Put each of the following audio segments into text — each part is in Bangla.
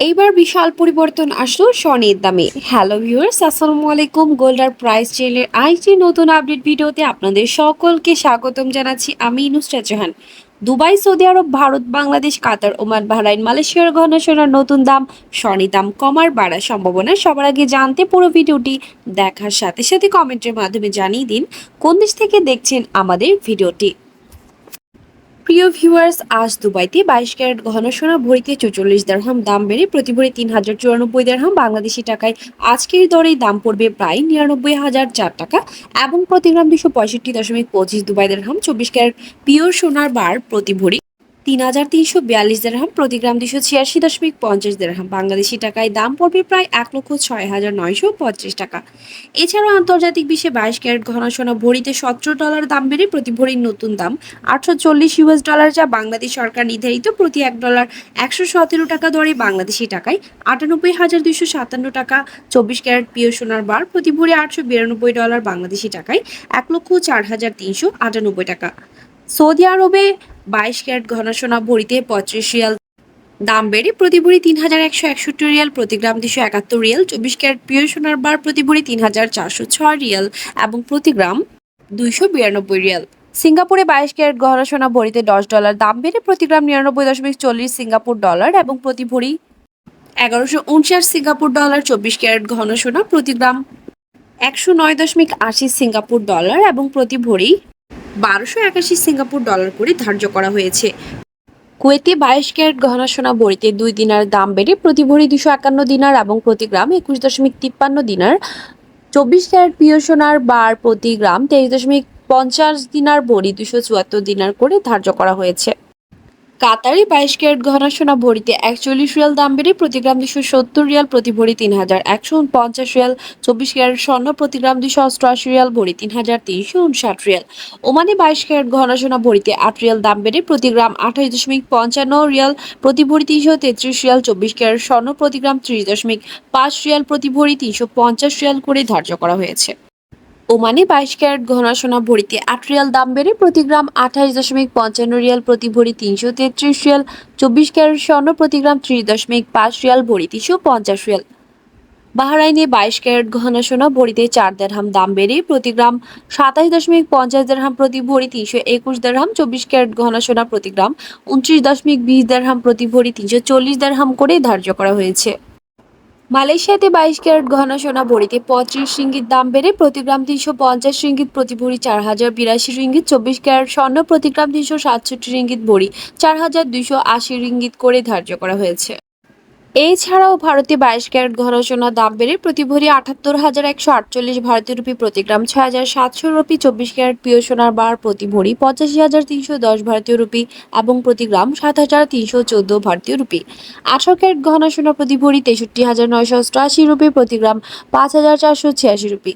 এইবার বিশাল পরিবর্তন আসলো স্বর্ণের দামে। হ্যালো ভিউয়ার্স আসসালামু আলাইকুম। গোল্ডার প্রাইস চেলের আইটি নতুন আপডেট ভিডিওতে আপনাদের সকলকে স্বাগতম জানাচ্ছি আমি নুসরাত জাহান। দুবাই, সৌদি আরব, Bharat, Bangladesh, Qatar, Oman, Bahrain, মালয়েশিয়ার গহনা সোনার নতুন দাম, স্বর্ণের দাম কমার বাড়ার সম্ভাবনা সবার আগে জানতে পুরো ভিডিওটি দেখার সাথে সাথে কমেন্টের মাধ্যমে জানিয়ে দিন কোন দেশ থেকে দেখছেন আমাদের ভিডিওটি। প্রিয় ভিউয়ার্স আজ দুবাইতে বাইশ ক্যারেট ঘন সোনা ভরিতে চৌচল্লিশ দেড়হাম দাম বেড়ে প্রতি ভরি তিন হাজার চুরানব্বই দেড়হাম বাংলাদেশি টাকায় আজকের দরে দাম পড়বে প্রায় নিরানব্বই হাজার চার টাকা এবং প্রতি গ্রাম দুশো পঁয়ষট্টি দশমিক পঁচিশ দুবাই দেড়হাম চব্বিশ ক্যারেট পিওর সোনার বার প্রতি ভরি তিন হাজার তিনশো বিয়াল্লিশ দেড়হাম প্রতি গ্রাম দুশো ছিয়াশি দশমিক পঞ্চাশ দেড়হাম বাংলাদেশি টাকায় দাম পড়বে প্রায় এক লক্ষ ছয় হাজার নয়শো পঁচিশ টাকা। এছাড়াও আন্তর্জাতিক বিশ্বে বাইশ ক্যারেট ঘন সোনা ভরিতে সতেরো ডলার দাম বেড়ে প্রতি ভরির নতুন দাম আটশো চল্লিশ ইউএস ডলার যা বাংলাদেশ সরকার নির্ধারিত প্রতি এক ডলার একশো সতেরো টাকা দরে বাংলাদেশি টাকায় আটানব্বই হাজার দুইশো সাতান্ন টাকা। চব্বিশ ক্যারেট পিও সোনার বার প্রতি ভরি আটশো বিরানব্বই ডলার বাংলাদেশি টাকায় এক লক্ষ চার হাজার তিনশো আটানব্বই টাকা। সৌদি আরবে বাইশ ক্যারেট ঘন সোনা ভরিতে পঁচিশ রিয়াল। দাম বেড়ে প্রতি ভরি তিন হাজার একশো একষট্টি রিয়াল, প্রতি গ্রাম দুশো একাত্তর রিয়াল। চব্বিশ ক্যারেট পিও সোনার বার প্রতি ভরি তিন হাজার চারশো ছয় রিয়াল এবং প্রতি গ্রাম দুইশো বিরানব্বই রিয়াল। সিঙ্গাপুরে বাইশ ক্যারেট গহনা সোনা ভরিতে দশ ডলার। দাম বেড়ে প্রতি গ্রাম নিরানব্বই দশমিক চল্লিশ সিঙ্গাপুর ডলার এবং প্রতি ভরি এগারোশো উনষাট সিঙ্গাপুর ডলার। চব্বিশ ক্যারেট ঘন সোনা প্রতি গ্রাম একশো নয় দশমিক আশি সিঙ্গাপুর ডলার এবং প্রতি ভরি বারোশো একাশি সিঙ্গাপুর ডলার করে ধার্য করা হয়েছে। কুয়েতে বাইশ ক্যারেট গহনা সোনা ভরিতে দুই দিনার দাম বেড়ে প্রতি ভরি দুশো একান্ন দিনার এবং প্রতি গ্রাম একুশ দশমিক তিপ্পান্ন দিনার। চব্বিশ ক্যারেট প্রিয় সোনার বার প্রতি গ্রাম তেইশ দশমিক পঞ্চাশ দিনার ভরি দুশো চুয়াত্তর দিনার করে ধার্য করা হয়েছে। কাতারে বাইশ ক্যারেট গহনা সোনা ভরিতে একচল্লিশ রিয়াল দাম বেড়ে প্রতি গ্রাম দুশো সত্তর রিয়াল প্রতি ভরি তিন হাজার একশো পঞ্চাশ রিয়াল, চব্বিশ ক্যারেট স্বর্ণ প্রতি গ্রাম দুশো অষ্টআশি রিয়াল ভরি তিন হাজার তিনশো উনষাট রিয়াল। ওমানে বাইশ ক্যারেট গহনা সোনা ভরিতে আট রিয়াল দাম বেড়ে প্রতি গ্রাম আঠাশ দশমিক পঞ্চান্ন রিয়াল প্রতি ভরি তিনশো তেত্রিশ রিয়াল, চব্বিশ ক্যারেট স্বর্ণ প্রতি গ্রাম ত্রিশ দশমিক পাঁচ রিয়াল প্রতি ভরি তিনশো পঞ্চাশ রিয়াল করে ধার্য করা হয়েছে। ওমানে বাইশ ক্যারেট ঘনা সোনা ভরিতে আট রিয়াল দাম বেড়ে প্রতি গ্রাম আঠাশ দশমিক পঞ্চান্ন রিয়াল প্রতি ভরি তিনশো তেত্রিশ রিয়াল, চব্বিশ ক্যারেট স্বর্ণ প্রতি গ্রাম ত্রিশ দশমিক পাঁচ রিয়াল, ভরি তিনশো পঞ্চাশ রিয়াল। বাহরাইনে বাইশ ক্যারেট গহনা সোনা ভরিতে চার দেড়হাম দাম বেড়ে প্রতি গ্রাম সাতাশ দশমিক পঞ্চাশ দেড়হাম প্রতি ভরি তিনশো একুশ দেড়হাম চব্বিশ ক্যারেট গহনা সোনা প্রতি গ্রাম উনত্রিশ দশমিক বিশ দেড়হাম প্রতি ভরি তিনশো চল্লিশ দেড়হাম করে ধার্য করা হয়েছে। মালয়েশিয়াতে বাইশ ক্যারেট ঘন সোনা ভরিতে পঁয়ত্রিশ রিঙ্গিত দাম বেড়ে প্রতি গ্রাম তিনশো পঞ্চাশ রিঙ্গিত প্রতি ভরি চার হাজার বিরাশি রিঙ্গিত, চব্বিশ ক্যারেট স্বর্ণ প্রতি গ্রাম তিনশো সাতষট্টি রিঙ্গিত ভরি চার হাজার দুইশো আশি রিঙ্গিত করে ধার্য করা হয়েছে। এছাড়াও ভারতে বাইশ ক্যারেট ঘন সোনার দাম বেড়ে প্রতি ভরি আটাত্তর হাজার একশো আটচল্লিশ ভারতীয় রুপি প্রতি গ্রাম ছয় হাজার সাতশো রুপি, চব্বিশ ক্যারেট পিও সোনার বার প্রতি ভরি পঁচাশি হাজার তিনশো দশ ভারতীয় রুপি এবং প্রতি গ্রাম সাত হাজার তিনশো চোদ্দ ভারতীয় রুপি। আঠারো ক্যারেট ঘন সোনা প্রতি ভরি তেষট্টি হাজার নয়শো অষ্টআশি রুপি, প্রতি গ্রাম পাঁচ হাজার চারশো ছিয়াশি রুপি।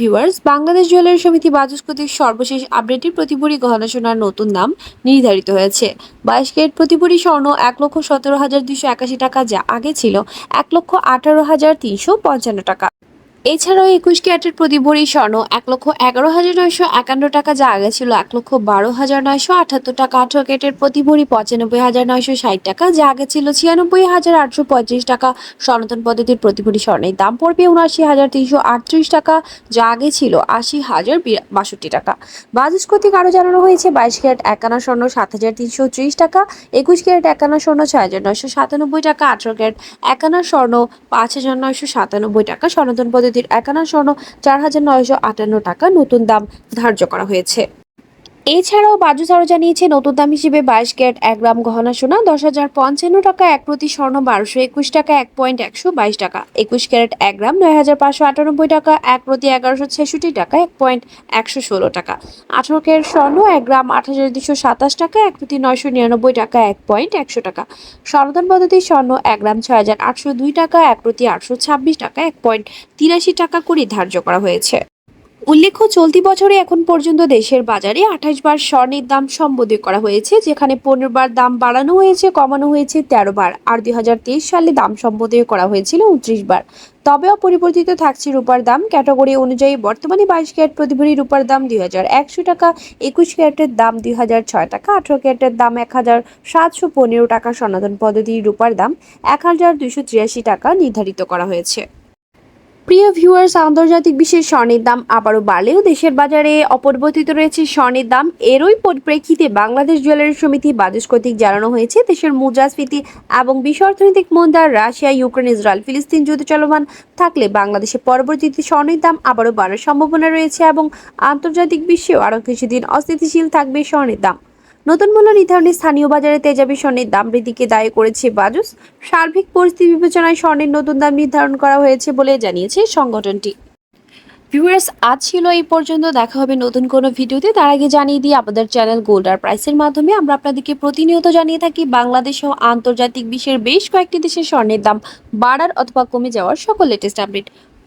ভিউয়ার্স বাংলাদেশ জুয়েলারি সমিতি বাজুস কর্তৃক সর্বশেষ আপডেটের প্রতিপুরি গহনা সোনার নতুন দাম নির্ধারিত হয়েছে। বাইশ কেট প্রতিপুরি স্বর্ণ এক লক্ষ সতেরো হাজার দুশো একাশি টাকা, যা আগে ছিল এক লক্ষ আঠারো হাজার তিনশো পঞ্চান্ন টাকা। এছাড়াও একুশ ক্যারেটের প্রতি ভরি স্বর্ণ এক লক্ষ এগারো হাজার নয়শো একান্ন টাকা যা আগে ছিল এক লক্ষ বারো হাজার নয়শো আঠাত্তর টাকা। আঠারো ক্যারেটের প্রতি ভরি পঁচানব্বই হাজার নয়শো ষাট টাকা যা আগে ছিল ছিয়ানব্বই হাজার আটশো পঁয়ত্রিশ টাকা। সনাতন পদ্ধতির প্রতি ভরি স্বর্ণের দাম পড়বে উনআশি হাজার তিনশো আটত্রিশ টাকা যা আগে ছিল আশি হাজার বাষট্টি টাকা। বাজাজ কর্তৃক আরও জানানো হয়েছে, বাইশ ক্যারেট একানা স্বর্ণ সাত হাজার তিনশো ত্রিশ টাকা, একুশ ক্যারেট একানা স্বর্ণ ছয় হাজার নয়শো সাতানব্বই টাকা, আঠারো ক্যারেট একানা স্বর্ণ পাঁচ হাজার নয়শো সাতানব্বই টাকা। সনাতন পদ্ধতির একানা স্বর্ণ চার হাজার নয়শো আটান্ন টাকা নতুন দাম ধার্য করা হয়েছে। এছাড়াও বাজুস আরও জানিয়েছে, নতুন দাম হিসেবে বাইশ ক্যারেট এক গ্রাম গহনা সোনা, দশ হাজার পঞ্চান্ন টাকা, এক প্রতি স্বর্ণ বারোশো একুশ টাকা, এক পয়েন্ট একশো বাইশ টাকা। একুশ ক্যারেট এক গ্রাম, নয় হাজার পাঁচশো আটানব্বই টাকা, এক প্রতি এগারোশো ছেষট্টি টাকা, এক পয়েন্ট একশো ষোলো টাকা। আঠারো ক্যারেট স্বর্ণ, এক গ্রাম আট হাজার দুশো সাতাশ টাকা, এক প্রতি নয়শো নিরানব্বই টাকা, এক পয়েন্ট একশো টাকা। সনাতন পদ্ধতির স্বর্ণ, এক গ্রাম ছয় হাজার আটশো দুই টাকা, এক প্রতি আটশো ছাব্বিশ টাকা, এক পয়েন্ট তিরাশি টাকা করে ধার্য করা হয়েছে। উল্লেখ্য, চলতি বছরে এখন পর্যন্ত দেশের বাজারে আঠাশ বার স্বর্ণের দাম সম্বোধন করা হয়েছে, যেখানে পনেরো বার দাম বাড়ানো হয়েছে, কমানো হয়েছে তেরো বার। আর দুই হাজার তেইশ সালে দাম সম্বোধন করা হয়েছিল উনত্রিশ বার। তবে অপরিবর্তিত থাকছে রূপার দাম। ক্যাটাগরি অনুযায়ী বর্তমানে বাইশ ক্যারেট প্রতি ভরি রূপার দাম দুই হাজার একশো টাকা, একুশ ক্যারেটের দাম দুই হাজার ছয় টাকা, আঠারো ক্যারেটের দাম এক হাজার সাতশো পনেরো টাকা সনাতন পদ্ধতির রূপার দাম এক হাজার দুইশো ত্রিয়াশি টাকা নির্ধারিত করা হয়েছে। প্রিয় ভিউয়ার্স আন্তর্জাতিক বিশ্বের স্বর্ণের দাম আবারও বাড়লেও দেশের বাজারে অপরিবর্তিত রয়েছে স্বর্ণের দাম। এরই পরিপ্রেক্ষিতে বাংলাদেশ জুয়েলারি সমিতি বাজেট কর্তৃক জানানো হয়েছে। দেশের মুদ্রাস্ফীতি এবং বিশ্ব অর্থনৈতিক মন্দা রাশিয়া, ইউক্রেন, ইসরায়েল, ফিলিস্তিন যুদ্ধ চলমান থাকলে বাংলাদেশে পরবর্তীতে স্বর্ণের দাম আবারও বাড়ার সম্ভাবনা রয়েছে এবং আন্তর্জাতিক বিশ্বেও আরও কিছুদিন অস্থিতিশীল থাকবে স্বর্ণের দাম। নতুন মূল্য নির্ধারণে স্থানীয় বাজারে তেজাবি স্বর্ণের দাম বৃদ্ধিকে দায়ী করেছে বাজুস। সার্বিক পরিস্থিতি বিবেচনায় স্বর্ণের নতুন দাম নির্ধারণ করা হয়েছে বলে জানিয়েছে সংগঠনটি। ভিউয়ার্স, আজ ছিল এই পর্যন্ত। দেখা হবে নতুন কোনো ভিডিওতে। তার আগে জানিয়ে দিই, আমাদের চ্যানেল গোল্ডার প্রাইসের মাধ্যমে আমরা আপনাদেরকে প্রতিনিয়ত জানিয়ে থাকি, বাংলাদেশ ও আন্তর্জাতিক বিশ্বের বেশ কয়েকটি দেশের স্বর্ণের দাম বাড়ার অথবা কমে যাওয়ার সকল লেটেস্ট আপডেট